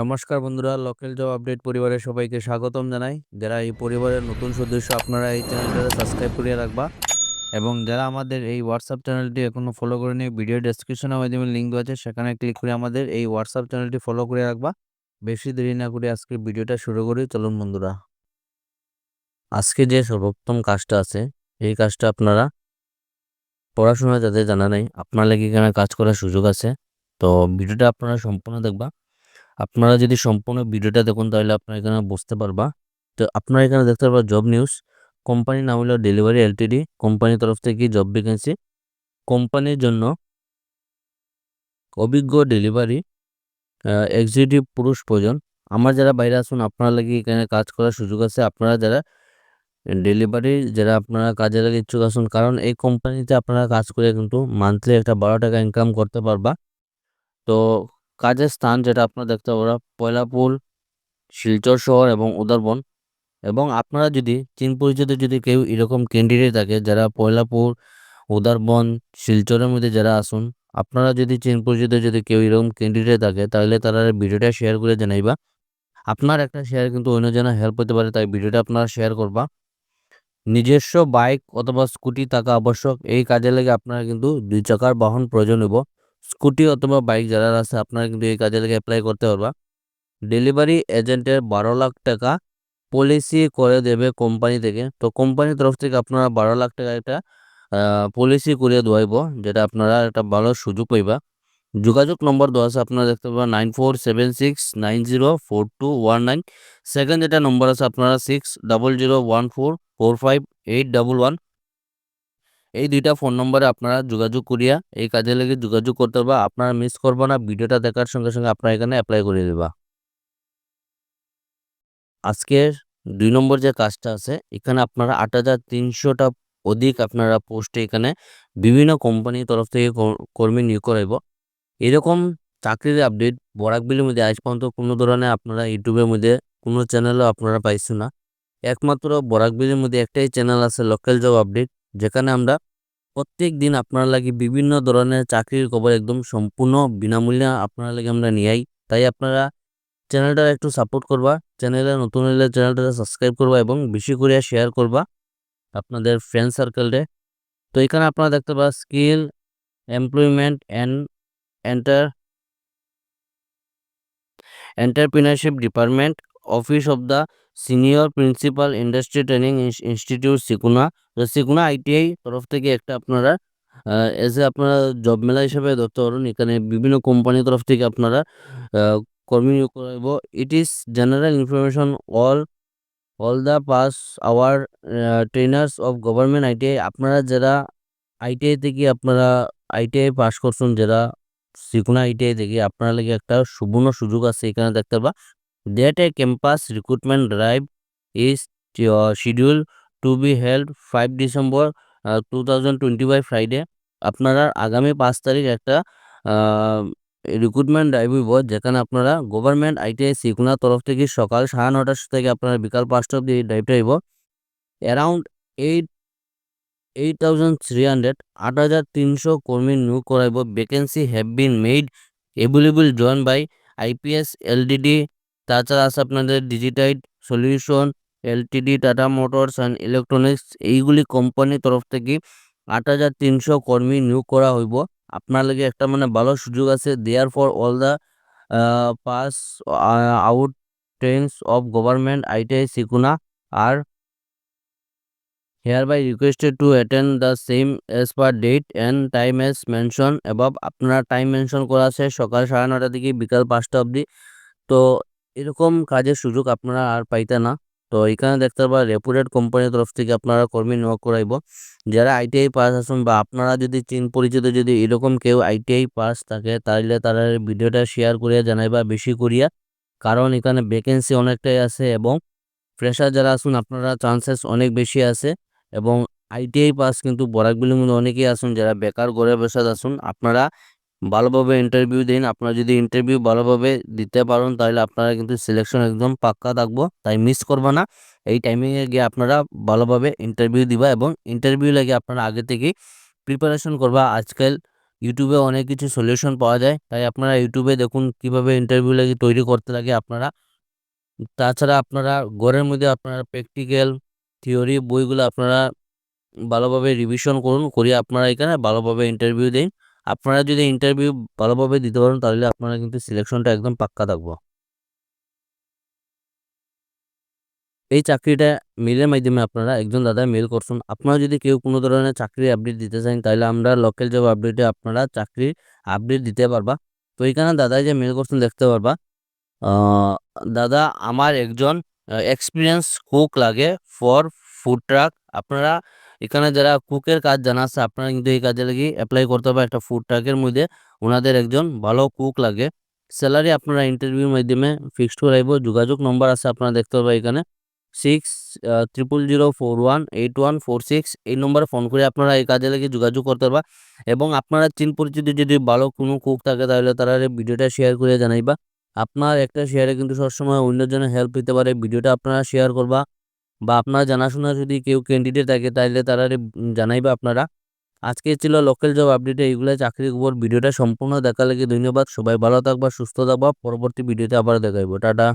নমস্কার বন্ধুরা local job update পরিবারের সবাইকে স্বাগতম জানাই। যারা এই পরিবারের নতুন সদস্য, আপনারা এই চ্যানেলটা সাবস্ক্রাইব করে রাখবা। এবং যারা আমাদের এই হোয়াটসঅ্যাপ চ্যানেলটি এখনও ফলো করেনি ভিডিও ডেসক্রিপশনে মাধ্যমে লিঙ্ক আছে, সেখানে ক্লিক করে আমাদের এই হোয়াটসঅ্যাপ চ্যানেলটি ফলো করে রাখবা। বেশি দেরি না করে আজকে ভিডিওটা শুরু করি, চলুন বন্ধুরা। আজকে যে সর্বোত্তম কাজটা আছে, এই কাজটা আপনারা পড়াশোনা যাদের জানা নেই, আপনার লেগে এখানে কাজ করার সুযোগ আছে। তো ভিডিওটা আপনারা সম্পূর্ণ দেখবা। আপনারা যদি সম্পূর্ণ ভিডিওটা দেখুন, তাহলে আপনারা এখানে বুঝতে পারবা। তো আপনারা এখানে দেখতে পারবা জব নিউজ। কোম্পানির নাম হলো ডেলিভারি এলটিডি। কোম্পানির তরফ থেকে জব ভ্যাকেন্সি কোম্পানির জন্য অভিজ্ঞ ডেলিভারি এক্সিকিউটিভ পুরুষ প্রয়োজন। আমার যারা বাইরে আসুন আপনারা লাগে এখানে কাজ করার সুযোগ আছে। আপনারা যারা ডেলিভারি, যারা আপনারা কাজে লাগে ইচ্ছুক আসুন কারণ এই কোম্পানিতে আপনারা কাজ করে কিন্তু মান্থলি একটা বারো টাকা ইনকাম করতে পারবা। তো কাজের স্থান যেটা আপনারা দেখতে পারা পয়লাপুর শিলচর শহর এবং উদারবন। এবং আপনারা যদি চীন পরিচিত যদি কেউ এরকম ক্যান্ডিডেট থাকে, যারা পয়লাপুর উদারবন, শিলচরের মধ্যে যারা আসুন, আপনারা যদি চীন পরিচিত যদি কেউ এরকম ক্যান্ডিডেট থাকে, তাহলে তারা ভিডিওটা শেয়ার করে জানাইবা। আপনার একটা শেয়ার কিন্তু অন্য যেন হেল্প হতে পারে, তাই ভিডিওটা আপনারা শেয়ার করবা। নিজস্ব বাইক অথবা স্কুটি থাকা আবশ্যক, এই কাজে লেগে আপনারা কিন্তু দুই চাকার বাহন প্রয়োজন হইব। স্কুটি অথবা বাইক যারা আছে, আপনারা কিন্তু এই কাজে লেগে অ্যাপ্লাই করতে পারবা। ডেলিভারি এজেন্টের বারো লাখ টাকা পলিসি করে দেবে কোম্পানি থেকে। তো কোম্পানির তরফ থেকে আপনারা বারো লাখ টাকা একটা পলিসি করে দেওয়াইব, যেটা আপনারা একটা ভালো সুযোগ পাইবা। যোগাযোগ নম্বর দেওয়া আছে, আপনারা দেখতে পাবেন nine four seven six nine zero four two one nine. Second যেটা নম্বর আছে, আপনারা six double zero one four four five eight double one. এই দুইটা ফোন নম্বরে আপনারা যোগাযোগ করিয়া এই কাজে লেগে যোগাযোগ করতে পারবা। আপনারা মিস করব না, ভিডিওটা দেখার সঙ্গে সঙ্গে আপনারা এখানে অ্যাপ্লাই করে দেবা। আজকের দুই নম্বর যে কাজটা আছে, এখানে আপনারা আট হাজার তিনশোটা অধিক আপনারা পোস্টে এখানে বিভিন্ন কোম্পানির তরফ থেকে কর্মী নিয়োগ করাইব। এরকম চাকরির আপডেট বরাকবিলের মধ্যে আজ পর্যন্ত কোনো ধরনের আপনারা ইউটিউবের মধ্যে কোনো চ্যানেলও আপনারা পাইছেন না। একমাত্র বরাকবিলের মধ্যে একটাই চ্যানেল আছে লোকাল জব আপডেট যেখানে আমরা প্রত্যেক দিন আপনার লাগে বিভিন্ন ধরনের চাকরির খবর একদম সম্পূর্ণ বিনামূল্যে আপনার লাগে আমরা নিয়াই তাই আপনারা চ্যানেলটা একটু সাপোর্ট করবা, চ্যানেলে নতুন হলে চ্যানেলটা সাবস্ক্রাইব করবা এবং বেশি করে শেয়ার করবা আপনাদের ফ্রেন্ড সার্কেলে তো এখানে আপনারা দেখতে পাবেন skill employment and enter entrepreneurship department office of the senior principal industry training institute Sikuna. তো সিকুনা আইটিআই তরফ থেকে একটা আপনারা এজ এ আপনারা জব মেলা হিসেবে ধরতে পারুন এখানে বিভিন্ন কোম্পানির তরফ থেকে আপনারা কর্মী নিয়োগ করাইব it is general information all all the pass our trainers of government ITI. আপনারা যারা আইটিআই থেকে আপনারা আইটিআই পাস করছেন, যারা সিকুনা আইটিআই থেকে, আপনারা লাগে একটা সুবর্ণ সুযোগ আছে, এখানে দেখতে পাবা date a campus recruitment drive is schedule to be held five December two thousand twenty Friday আপনারা আগামী পাঁচ তারিখ একটা রিক্রুটমেন্ট ড্রাইভ হইব যেখানে আপনারা গভর্নমেন্ট আইটিআই সিকুনার তরফ থেকে সকাল সাড়ে নটার থেকে আপনারা বিকাল পাঁচটা অব্দি এই ড্রাইভটা হইব around eight eight thousand three hundred আট হাজার তিনশো কর্মী নিয়োগ করাইব vacancy have been made available join by IPS LDD তাছাড়া আছে আপনাদের digitide solution LTD Tata motors and electronics এইগুলি কোম্পানির তরফ থেকে আট হাজার তিনশো কর্মী নিয়োগ করা হইব। আপনার লাগে একটা মানে ভালো সুযোগ আছে। There for all the pass out trainees of government ITI Sikuna are hereby requested to attend the same as per date and time as mention এবং আপনারা টাইম মেনশন করা আছে সকাল সাড়ে নটা থেকে বিকাল পাঁচটা অবধি। তো এরকম কাজের সুযোগ আপনারা আর পাইতে না। তো এখানে দেখতে পাবেন রেপুটেড কোম্পানির তরফ থেকে আপনারা কর্মী নিয়োগ করাইব। যারা আইটিআই পাস আছেন বা আপনারা যদি চিন পরিচিত যদি এরকম কেউ আইটিআই পাস থাকে তাহলে তারা ভিডিওটা শেয়ার করিয়া জানাইবা বেশি করিয়া। কারণ এখানে ভ্যাকেন্সি অনেকটাই আছে এবং ফ্রেশার যারা আসুন আপনারা চান্সেস অনেক বেশি আছে। এবং আইটিআই পাস কিন্তু বরাকবিলের মধ্যে অনেকেই আসুন যারা বেকার ঘরে বসে আসুন আপনারা ভালোভাবে ইন্টারভিউ দিন। আপনারা যদি ইন্টারভিউ ভালোভাবে দিতে পারেন, তাহলে আপনারা কিন্তু সিলেকশন একদম পাক্কা থাকব। তাই মিস করবে না। এই টাইমিংয়ে গিয়ে আপনারা ভালোভাবে ইন্টারভিউ দিবা এবং ইন্টারভিউ লাগে আপনারা আগে থেকেই প্রিপারেশন করবা। আজকাল ইউটিউবে অনেক কিছু সলিউশন পাওয়া যায়। তাই আপনারা ইউটিউবে দেখুন কীভাবে ইন্টারভিউ লাগে তৈরি করতে লাগে আপনারা। তাছাড়া আপনারা ঘরের মধ্যে আপনারা প্র্যাকটিক্যাল থিওরি বইগুলো আপনারা ভালোভাবে রিভিশন করুন। করিয়ে আপনারা এখানে ভালোভাবে ইন্টারভিউ দিন। আপনারা যদি ইন্টারভিউ ভালোভাবে দিতে পারেন, তাহলে আপনারা কিন্তু সিলেকশনটা একদম পাক্কা থাকব। এই চাকরিটা মেলের মাধ্যমে আপনারা একজন দাদা মেল করছেন। আপনারা যদি কেউ কোনো ধরনের চাকরির আপডেট দিতে চান, তাহলে আমরা লোকাল জব আপডেটে আপনারা চাকরির আপডেট দিতে পারবা। তো এখানে দাদা যে মেল করছেন, দেখতে পারবা। দাদা, আমার একজন এক্সপিরিয়েন্স কুক লাগে ফর ফুড ট্রাক আপনারা এখানে যারা কুকের কাজ জানা আছে, আপনারা কিন্তু এই কাজে লাগি অ্যাপ্লাই করতে পারবেন একটা ফুড ট্রাকের মধ্যে। ওনাদের একজন ভালো কুক লাগে। স্যালারি আপনারা ইন্টারভিউর মাধ্যমে ফিক্সড করাইব যোগাযোগ নম্বর আছে, আপনারা দেখতে পাবেন এখানে। Six triple zero four one eight one four six এই নম্বরে ফোন করে আপনারা এই কাজে লাগে যোগাযোগ করতে পারবা। এবং আপনারা চিন পরিচিত যদি ভালো কোনো কুক থাকে, তাহলে তারা ভিডিওটা শেয়ার করে জানাইবা। আপনার একটা শেয়ারে কিন্তু সবসময় অন্যজনের হেল্প হতে পারে। ভিডিওটা আপনারা শেয়ার করবা। বা আপনার জানাশোনা যদি কেউ ক্যান্ডিডেট থাকে তাহলে তারা জানাইবে আপনারা। আজকে ছিল লোকাল জব আপডেটে এইগুলো চাকরির উপর ভিডিওটা সম্পূর্ণ দেখা লাগে ধন্যবাদ। সবাই ভালো থাকবা, সুস্থ থাকবা। পরবর্তী ভিডিওতে আবার দেখাইবো। টাটা।